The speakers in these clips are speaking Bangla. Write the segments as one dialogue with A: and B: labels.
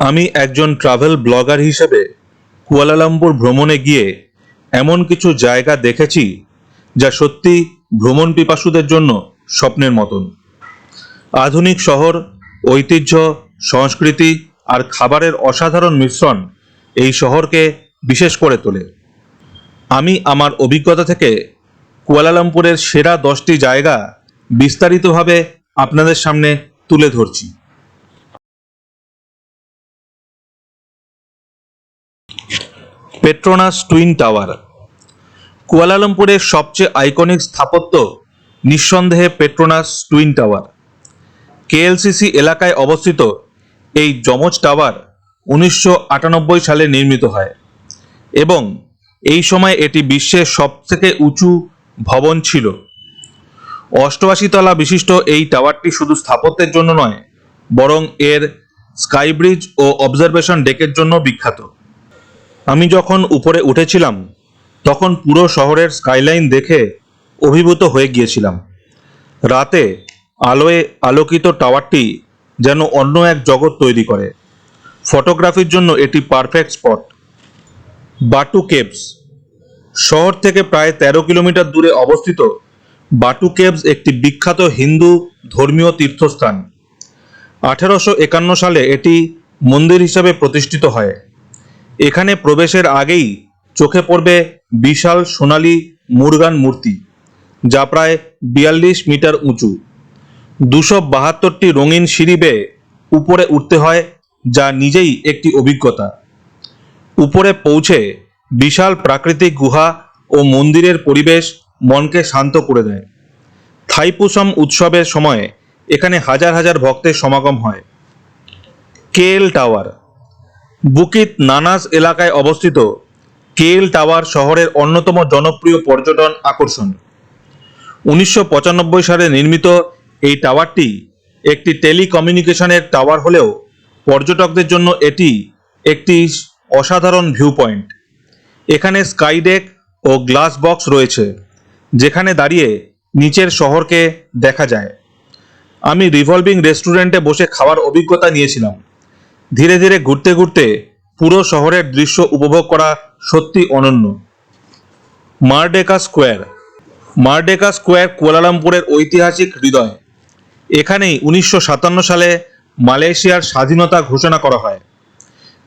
A: আমি একজন ট্রাভেল ব্লগার হিসেবে কুয়ালালামপুর ভ্রমণে গিয়ে এমন কিছু জায়গা দেখেছি যা সত্যি ভ্রমণ পিপাসুদের জন্য স্বপ্নের মতন। আধুনিক শহর, ঐতিহ্য, সংস্কৃতি আর খাবারের অসাধারণ মিশ্রণ এই শহরকে বিশেষ করে তোলে। আমি আমার অভিজ্ঞতা থেকে কুয়ালালামপুরের সেরা দশটি জায়গা বিস্তারিতভাবে আপনাদের সামনে তুলে ধরছি। পেট্রোনাস টুইন টাওয়ার কুয়ালালামপুরের সবচেয়ে আইকনিক স্থাপত্য নিঃসন্দেহে পেট্রোনাস টুইন টাওয়ার কেএলসিসি এলাকায় অবস্থিত এই যমজ টাওয়ার উনিশশো আটানব্বই সালে নির্মিত হয় এবং এই সময় এটি বিশ্বের সবথেকে উঁচু ভবন ছিল। অষ্টআশি তলা বিশিষ্ট এই টাওয়ারটি শুধু স্থাপত্যের জন্য নয়, বরং এর স্কাইব্রিজ ও অবজারভেশন ডেকের জন্য বিখ্যাত। আমি যখন উপরে উঠেছিলাম, তখন পুরো শহরের স্কাইলাইন দেখে অভিভূত হয়ে গিয়েছিলাম। রাতে আলোয় আলোকিত টাওয়ারটি যেন অন্য এক জগৎ তৈরি করে। ফটোগ্রাফির জন্য এটি পারফেক্ট স্পট বাটু কেভস। শহর থেকে প্রায় তেরো কিলোমিটার দূরে অবস্থিত বাটু কেভস একটি বিখ্যাত হিন্দু ধর্মীয় তীর্থস্থান। আঠেরোশো একান্ন সালে এটি মন্দির হিসাবে প্রতিষ্ঠিত হয়। এখানে প্রবেশের আগেই চোখে পড়বে বিশাল সোনালী মুরগান মূর্তি, যা প্রায় বিয়াল্লিশ মিটার উঁচু। দুশো বাহাত্তরটি রঙিন সিঁড়ি বেয়ে উপরে উঠতে হয়, যা নিজেই একটি অভিজ্ঞতা। উপরে পৌঁছে বিশাল প্রাকৃতিক গুহা ও মন্দিরের পরিবেশ মনকে শান্ত করে দেয়। থাইপুসম উৎসবের সময় এখানে হাজার হাজার ভক্তের সমাগম হয়। কেএল টাওয়ার বুকিত নানাস এলাকায় অবস্থিত কেএল টাওয়ার শহরের অন্যতম জনপ্রিয় পর্যটন আকর্ষণ। উনিশশো পঁচানব্বই সালে নির্মিত এই টাওয়ারটি একটি টেলিকমিউনিকেশনের টাওয়ার হলেও পর্যটকদের জন্য এটি একটি অসাধারণ ভিউ পয়েন্ট এখানে স্কাইডেক ও গ্লাস বক্স রয়েছে, যেখানে দাঁড়িয়ে নিচের শহরকে দেখা যায়। আমি রিভলভিং রেস্টুরেন্টে বসে খাওয়ার অভিজ্ঞতা নিয়েছিলাম। ধীরে ধীরে ঘুরতে ঘুরতে পুরো শহরের দৃশ্য উপভোগ করা সত্যি অনন্য। Merdeka square. মারডেকা স্কোয়ার কুয়ালালামপুরের ঐতিহাসিক হৃদয়। এখানেই উনিশশো সাতান্ন সালে মালয়েশিয়ার স্বাধীনতা ঘোষণা করা হয়।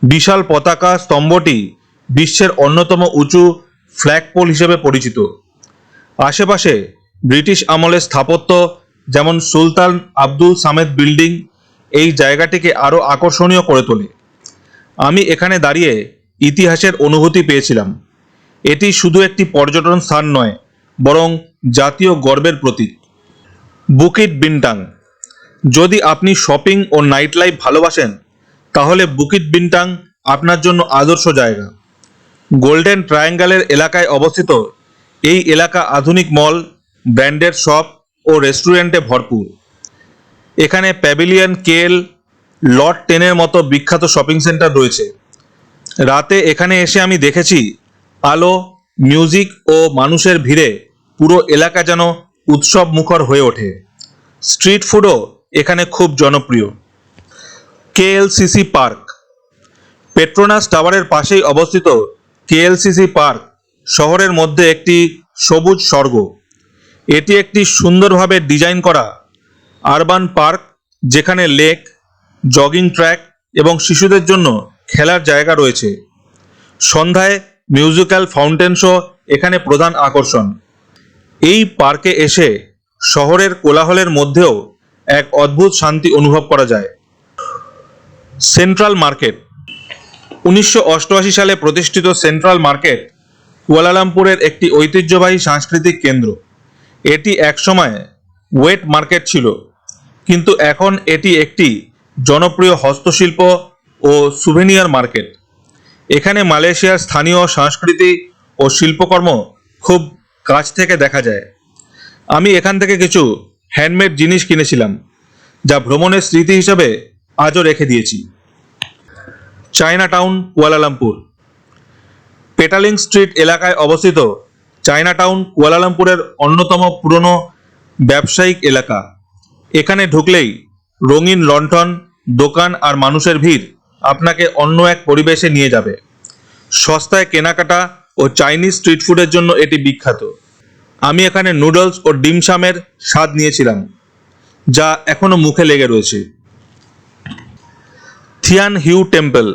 A: বিশাল পতাকা স্তম্ভটি বিশ্বের অন্যতম উঁচু ফ্ল্যাগপোল হিসেবে পরিচিত। আশেপাশে ব্রিটিশ আমলের স্থাপত্য যেমন সুলতান আব্দুল সামেদ বিল্ডিং এই জায়গাটিকে আরও আকর্ষণীয় করে তোলে। আমি এখানে দাঁড়িয়ে ইতিহাসের অনুভূতি পেয়েছিলাম। এটি শুধু একটি পর্যটন স্থান নয়, বরং জাতীয় গর্বের প্রতীক। বুকিট বিনটাং। যদি আপনি শপিং ও নাইট লাইফ ভালোবাসেন, তাহলে বুকিট বিনটাং আপনার জন্য আদর্শ জায়গা। গোল্ডেন ট্রায়াঙ্গেলের এলাকায় অবস্থিত এই এলাকা আধুনিক মল, ব্র্যান্ডেড শপ ও রেস্টুরেন্টে ভরপুর। এখানে প্যাভিলিয়ন কেল লট টেনের মতো বিখ্যাত শপিং সেন্টার রয়েছে। রাতে এখানে এসে আমি দেখেছি আলো মিউজিক ও মানুষের ভিড়ে পুরো এলাকা যেন উৎসব মুখর হয়ে ওঠে। স্ট্রিট ফুডও এখানে খুব জনপ্রিয়। কেএলসিসি পার্ক পেট্রোনাস টাওয়ারের পাশেই অবস্থিত কেএলসিসি পার্ক শহরের মধ্যে একটি সবুজ স্বর্গ। এটি একটি সুন্দরভাবে ডিজাইন করা আরবান পার্ক, যেখানে লেক, জগিং ট্র্যাক এবং শিশুদের জন্য খেলার জায়গা রয়েছে। সন্ধ্যায় মিউজিক্যাল ফাউন্টেন শো এখানে প্রধান আকর্ষণ। এই পার্কে এসে শহরের কোলাহলের মধ্যেও এক অদ্ভুত শান্তি অনুভব করা যায়। Central market. উনিশশো অষ্টআশি সালে প্রতিষ্ঠিত সেন্ট্রাল মার্কেট কুয়ালালামপুরের একটি ঐতিহ্যবাহী সাংস্কৃতিক কেন্দ্র। এটি একসময় ওয়েট মার্কেট ছিল। কিন্তু এখন এটি একটি জনপ্রিয় হস্তশিল্প ও সুভেনিয়ার মার্কেট এখানে মালয়েশিয়ার স্থানীয় সংস্কৃতি ও শিল্পকর্ম খুব কাছ থেকে দেখা যায়। আমি এখান থেকে কিছু হ্যান্ডমেড জিনিস কিনেছিলাম, যা ভ্রমণের স্মৃতি হিসাবে আজও রেখে দিয়েছি। Chinatown Kuala Lumpur. Petaling street এলাকায় অবস্থিত চায়না টাউন কুয়ালালামপুরের অন্যতম পুরনো ব্যবসায়িক এলাকা। এখানে ঢুকলেই রঙিন লণ্ঠন, দোকান আর মানুষের ভিড় আপনাকে অন্য এক পরিবেশে নিয়ে যাবে। সস্তায় কেনাকাটা ও চাইনিজ স্ট্রিট ফুডের জন্য এটি বিখ্যাত। আমি এখানে নুডলস ও ডিমসামের স্বাদ নিয়েছিলাম, যা এখনও মুখে লেগে রয়েছে। Thean Hou temple,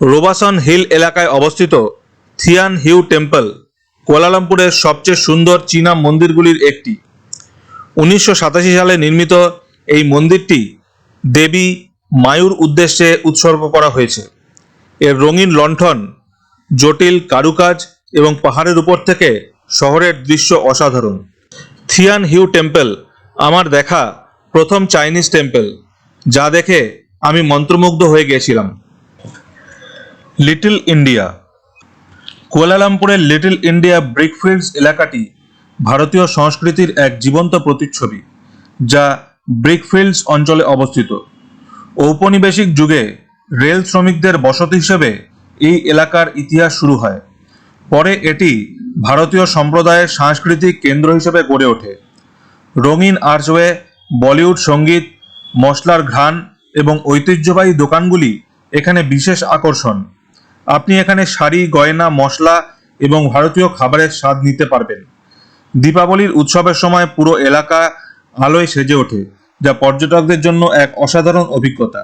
A: Robson hill এলাকায় অবস্থিত থিয়ান হিউ টেম্পল, কুয়ালালামপুরের সবচেয়ে সুন্দর চীনা মন্দিরগুলির একটি। উনিশশো সাতাশি সালে নির্মিত এই মন্দিরটি দেবী মায়ুর উদ্দেশ্যে উৎসর্গ করা হয়েছে। এর রঙিন লণ্ঠন, জটিল কারুকাজ এবং পাহাড়ের উপর থেকে শহরের দৃশ্য অসাধারণ। থিয়ান হিউ টেম্পল, আমার দেখা প্রথম চাইনিজ টেম্পল, যা দেখে আমি মন্ত্রমুগ্ধ হয়ে গিয়েছিলাম লিটল ইন্ডিয়া। কুয়ালালামপুরের লিটল ইন্ডিয়া ব্রিকফিল্ডস এলাকাটি ভারতীয় সংস্কৃতির এক জীবন্ত প্রতিচ্ছবি, যা ব্রিকফিল্ডস অঞ্চলে অবস্থিত। ঔপনিবেশিক যুগে রেল শ্রমিকদের বসতি হিসেবে এই এলাকার ইতিহাস শুরু হয়। পরে এটি ভারতীয় সম্প্রদায়ের সাংস্কৃতিক কেন্দ্র হিসেবে গড়ে ওঠে। রঙিন আর্চওয়ে, বলিউড সংগীত, মশলার ঘ্রাণ এবং ঐতিহ্যবাহী দোকানগুলি এখানে বিশেষ আকর্ষণ। আপনি এখানে শাড়ি, গয়না, মশলা এবং ভারতীয় খাবারের স্বাদ নিতে পারবেন। দীপাবলির উৎসবের সময় পুরো এলাকা আলোয় সেজে ওঠে, যা পর্যটকদের জন্য এক অসাধারণ অভিজ্ঞতা।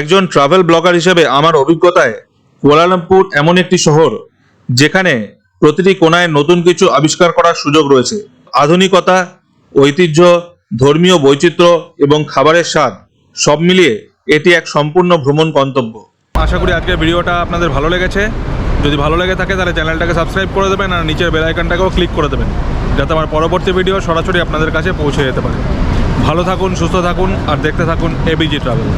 A: একজন ট্রাভেল ব্লগার হিসেবে আমার অভিজ্ঞতায়, কুয়ালালামপুর এমন একটি শহর, যেখানে প্রতিটি কোনায় নতুন কিছু আবিষ্কার করার সুযোগ রয়েছে। আধুনিকতা, ঐতিহ্য, ধর্মীয় বৈচিত্র্য এবং খাবারের স্বাদ, সব মিলিয়ে এটি এক সম্পূর্ণ ভ্রমণ গন্তব্য। আশা করি আজকের ভিডিওটা আপনাদের ভালো লেগেছে। যদি ভালো লেগে থাকে তাহলে চ্যানেলটাকে সাবস্ক্রাইব করে দেবেন আর নিচের বেলাইকানটাকেও ক্লিক করে দেবেন। যাতে আমার পরবর্তী ভিডিও সরাসরি আপনাদের কাছে পৌঁছে যেতে পারে। ভালো থাকুন, সুস্থ থাকুন, আর দেখতে থাকুন এবিজি ট্রাভেল